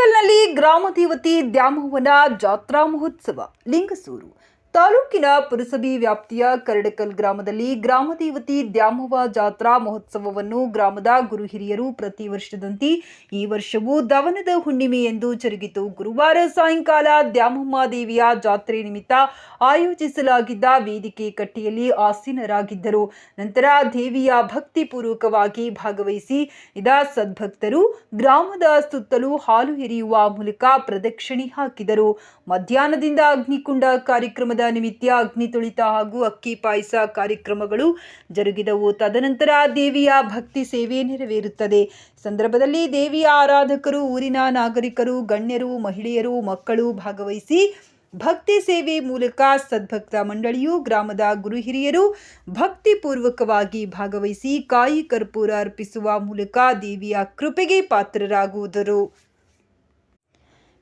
ಇಳಕಲ್ನಲ್ಲಿ ಗ್ರಾಮ ದೇವತೆ ದ್ಯಾಮವ್ವನ ಜಾತ್ರಾ ಮಹೋತ್ಸವ ಲಿಂಗಸೂರು. ತಾಲೂಕಿನ ಪುರಸಭೆ ವ್ಯಾಪ್ತಿಯ ಕರಡಕಲ್ ಗ್ರಾಮದಲ್ಲಿ ಗ್ರಾಮದೇವತಿ ದ್ಯಾಮವ್ವ ಜಾತ್ರಾ ಮಹೋತ್ಸವವನ್ನು ಗ್ರಾಮದ ಗುರು ಹಿರಿಯರು ಪ್ರತಿ ವರ್ಷದಂತೆ ಈ ವರ್ಷವೂ ದವನದ ಹುಣ್ಣಿಮೆ ಎಂದು ಜರುಗಿತು. ಗುರುವಾರ ಸಾಯಂಕಾಲ ದ್ಯಾಮಮ್ಮ ದೇವಿಯ ಜಾತ್ರೆ ನಿಮಿತ್ತ ಆಯೋಜಿಸಲಾಗಿದ್ದ ವೇದಿಕೆ ಕಟ್ಟೆಯಲ್ಲಿ ಆಸೀನರಾಗಿದ್ದರು. ನಂತರ ದೇವಿಯ ಭಕ್ತಿಪೂರ್ವಕವಾಗಿ ಭಾಗವಹಿಸಿ ಇದ ಸದ್ಭಕ್ತರು ಗ್ರಾಮದ ಸುತ್ತಲೂ ಹಾಲು ಎರೆಯುವ ಮೂಲಕ ಪ್ರದಕ್ಷಿಣೆ ಹಾಕಿದರು. ಮಧ್ಯಾಹ್ನದಿಂದ ಅಗ್ನಿಕುಂಡ ಕಾರ್ಯಕ್ರಮದ ನಿಮಿತ್ತ ಅಗ್ನಿ ತುಳಿತ ಹಾಗೂ ಅಕ್ಕಿ ಪಾಯಸ ಕಾರ್ಯಕ್ರಮಗಳು ಜರುಗಿದವು. ತದನಂತರ ದೇವಿಯ ಭಕ್ತಿ ಸೇವೆ ನೆರವೇರುತ್ತದೆ. ಸಂದರ್ಭದಲ್ಲಿ ದೇವಿಯ ಆರಾಧಕರು, ಊರಿನ ನಾಗರಿಕರು, ಗಣ್ಯರು, ಮಹಿಳೆಯರು, ಮಕ್ಕಳು ಭಾಗವಹಿಸಿ ಭಕ್ತಿ ಸೇವೆ ಮೂಲಕ ಸದ್ಭಕ್ತ ಮಂಡಳಿಯು ಗ್ರಾಮದ ಗುರು ಹಿರಿಯರು ಭಕ್ತಿಪೂರ್ವಕವಾಗಿ ಭಾಗವಹಿಸಿ ಕಾಯಿ ಕರ್ಪೂರ ಅರ್ಪಿಸುವ ಮೂಲಕ ದೇವಿಯ ಕೃಪೆಗೆ ಪಾತ್ರರಾಗುವುದರು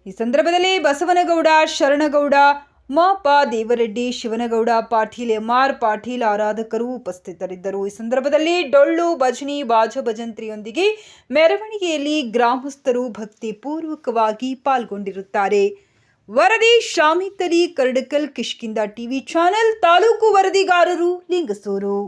ಈ ಸಂದರ್ಭದಲ್ಲಿ ಬಸವನಗೌಡ, ಶರಣಗೌಡ ಮಪ ದೇವರೆಡ್ಡಿ ಶಿವನಗೌಡ ಪಾಟೀಲ್ ಎಂಆರ್ ಪಾಟೀಲ್ ಆರಾಧಕರು ಉಪಸ್ಥಿತರಿದ್ದರು. ಈ ಸಂದರ್ಭದಲ್ಲಿ ಡೊಳ್ಳು, ಭಜನಿ, ಬಾಜ ಭಜಂತ್ರಿಯೊಂದಿಗೆ ಮೆರವಣಿಗೆಯಲ್ಲಿ ಗ್ರಾಮಸ್ಥರು ಭಕ್ತಿಪೂರ್ವಕವಾಗಿ ಪಾಲ್ಗೊಂಡಿರುತ್ತಾರೆ. ವರದಿ ಶಾಮಿತ್ತಲಿ ಕರಡಕಲ್ ಕರ್ಡಕಲ್ ಕಿಷ್ಕಿಂದ ಟಿವಿ ಚಾನೆಲ್, ತಾಲೂಕು ವರದಿಗಾರರು ಲಿಂಗಸೂರು.